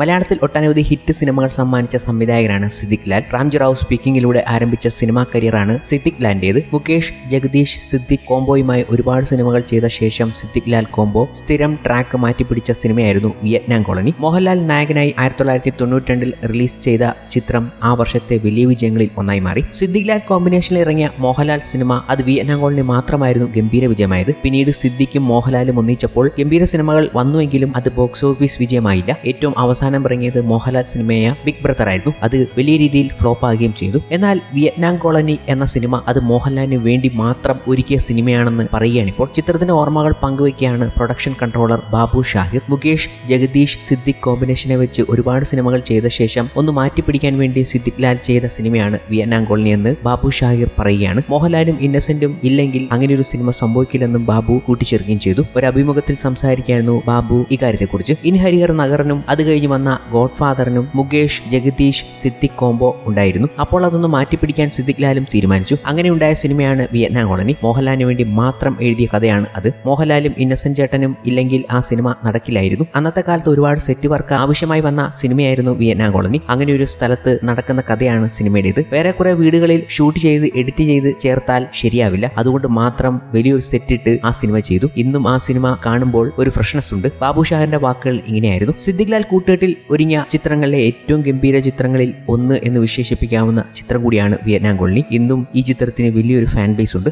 മലയാളത്തിൽ ഒട്ടനവധി ഹിറ്റ് സിനിമകൾ സമ്മാനിച്ച സംവിധായകനാണ് സിദ്ദിഖ് ലാൽ. റാംജി റാവു സ്പീക്കിംഗിലൂടെ ആരംഭിച്ച സിനിമാ കരിയറാണ് സിദ്ദിഖ് ലാലിന്റേത് മുകേഷ് ജഗദീഷ് സിദ്ദിഖ് കോംബോയുമായി ഒരുപാട് സിനിമകൾ ചെയ്ത ശേഷം സിദ്ദിഖ് ലാൽ കോംബോ സ്ഥിരം ട്രാക്ക് മാറ്റിപ്പിടിച്ച സിനിമയായിരുന്നു വിയറ്റ്നാം കോളനി. മോഹൻലാൽ നായകനായി ആയിരത്തി തൊള്ളായിരത്തി തൊണ്ണൂറ്റി റിലീസ് ചെയ്ത ചിത്രം ആ വർഷത്തെ വലിയ വിജയങ്ങളിൽ ഒന്നായി മാറി. സിദ്ദിഖ് ലാൽ കോമ്പിനേഷനിൽ ഇറങ്ങിയ മോഹൻലാൽ സിനിമ അത് വിയറ്റ്നാം കോളനി മാത്രമായിരുന്നു ഗംഭീര വിജയമായത്. പിന്നീട് സിദ്ദിഖും മോഹൻലാലും ഒന്നിച്ചപ്പോൾ ഗംഭീര സിനിമകൾ വന്നുവെങ്കിലും അത് ബോക്സ് ഓഫീസ് വിജയമായില്ല. ഏറ്റവും അവസാനം ഇറങ്ങിയത് മോഹൻലാൽ സിനിമയായ ബിഗ് ബ്രദർ ആയിരുന്നു. അത് വലിയ രീതിയിൽ ഫ്ലോപ്പ് ആകുകയും ചെയ്തു. എന്നാൽ വിയറ്റ്നാം കോളനി എന്ന സിനിമ അത് മോഹൻലാലിന് വേണ്ടി മാത്രം ഒരുക്കിയ സിനിമയാണെന്ന് പറയുകയാണ് ഇപ്പോൾ ചിത്രത്തിന്റെ ഓർമ്മകൾ പങ്കുവയ്ക്കുകയാണ് പ്രൊഡക്ഷൻ കൺട്രോളർ ബാബു ഷാഹിർ. മുകേഷ് ജഗദീഷ് സിദ്ദിഖ് കോമ്പിനേഷനെ വെച്ച് ഒരുപാട് സിനിമകൾ ചെയ്ത ശേഷം ഒന്ന് മാറ്റിപ്പിടിക്കാൻ വേണ്ടി സിദ്ദിഖ് ലാൽ ചെയ്ത സിനിമയാണ് വിയറ്റ്നാം കോളനി എന്ന് ബാബു ഷാഹിർ പറയുകയാണ്. മോഹൻലാലും ഇന്നസെന്റും ഇല്ലെങ്കിൽ അങ്ങനെ ഒരു സിനിമ സംഭവിക്കില്ലെന്നും ബാബു കൂട്ടിച്ചേർക്കുകയും ചെയ്തു. ഒരു അഭിമുഖത്തിൽ സംസാരിക്കുകയായിരുന്നു ബാബു ഇക്കാര്യത്തെക്കുറിച്ച് ഇൻ ഹരിഹർ നഗറിനും അത് കഴിഞ്ഞ് വന്ന ഗോഡ് ഫാദറിനും മുകേഷ് ജഗദീഷ് സിദ്ദിഖ് കോംബോ ഉണ്ടായിരുന്നു. അപ്പോൾ അതൊന്ന് മാറ്റിപ്പിടിക്കാൻ സിദ്ദിഖ് ലാലും തീരുമാനിച്ചു. അങ്ങനെ ഉണ്ടായ സിനിമയാണ് വിയറ്റ്നാം കോളനി. മോഹൻലാലിന് വേണ്ടി മാത്രം എഴുതിയ കഥയാണ് അത്. മോഹൻലാലും ഇന്നസെന്റ് ചേട്ടനും ഇല്ലെങ്കിൽ ആ സിനിമ നടക്കില്ലായിരുന്നു. അന്നത്തെ കാലത്ത് ഒരുപാട് സെറ്റ് വർക്ക് ആവശ്യമായി വന്ന സിനിമയായിരുന്നു വിയറ്റ്നാം കോളനി. അങ്ങനെ ഒരു സ്ഥലത്ത് നടക്കുന്ന കഥയാണ് സിനിമയുടേത്. വേറെ കുറെ വീടുകളിൽ ഷൂട്ട് ചെയ്ത് എഡിറ്റ് ചെയ്ത് ചേർത്താൽ ശരിയാവില്ല. അതുകൊണ്ട് മാത്രം വലിയൊരു സെറ്റ് ഇട്ട് ആ സിനിമ ചെയ്തു. ഇന്നും ആ സിനിമ കാണുമ്പോൾ ഒരു ഫ്രഷ്നസ് ഉണ്ട്. ബാബു ഷാഹിന്റെ വാക്കുകൾ ഇങ്ങനെയായിരുന്നു. സിദ്ദിഖ് ലാൽ കൂട്ടുകെട്ടിൽ ഒരുങ്ങിയ ചിത്രങ്ങളിലെ ഏറ്റവും ഗംഭീര ചിത്രങ്ങളിൽ ഒന്ന് എന്ന് വിശേഷിപ്പിക്കാവുന്ന ചിത്രം കൂടിയാണ് വിയറ്റ്നാം കോളനി ഇന്നും ഈ ചിത്രത്തിന് വലിയൊരു ഫാൻ ബേസ് ഉണ്ട്.